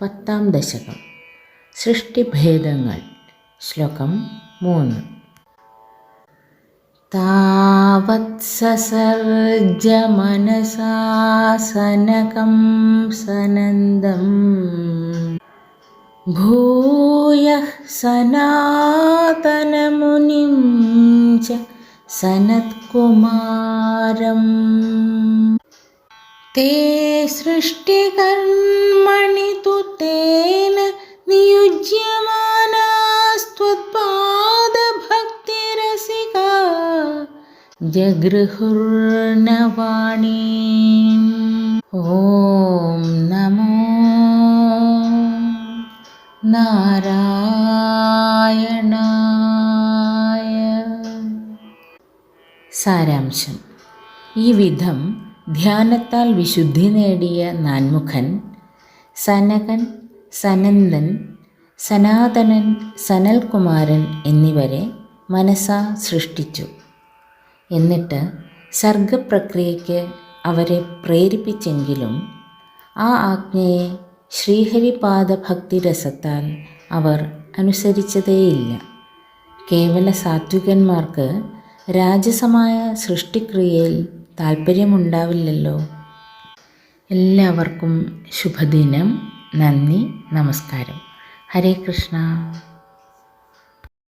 പത്താം ദശകം സൃഷ്ടിഭേദങ്ങൾ ശ്ലോകം മൂന്ന് താവത്സസർജമനസാസനകം സനന്ദം ഭൂയഃ സനാതനമുനിം ച സനത്കുമാരം ते सृष्टिकर्मणि ജഗൃഹുർണവാണി. ഓം നമോ നാരായണായ. സാരാംശം. ഈ വിധം ധ്യാനത്താൽ വിശുദ്ധി നേടിയ നാൻമുഖൻ സനകൻ സനന്ദൻ സനാതനൻ സനൽകുമാരൻ എന്നിവരെ മനസ്സാ സൃഷ്ടിച്ചു. എന്നിട്ട് സർഗപ്രക്രിയയ്ക്ക് അവരെ പ്രേരിപ്പിച്ചെങ്കിലും ആ ആജ്ഞയെ ശ്രീഹരിപാദ ഭക്തിരസത്താൽ അവർ അനുസരിച്ചതേയില്ല. കേവല സാത്വികന്മാർക്ക് രാജസമായ സൃഷ്ടിക്രിയയിൽ താല്പര്യമുണ്ടാവില്ലല്ലോ എല്ലാവർക്കും ശുഭദിനം. നന്ദി. നമസ്കാരം. ഹരേ കൃഷ്ണ.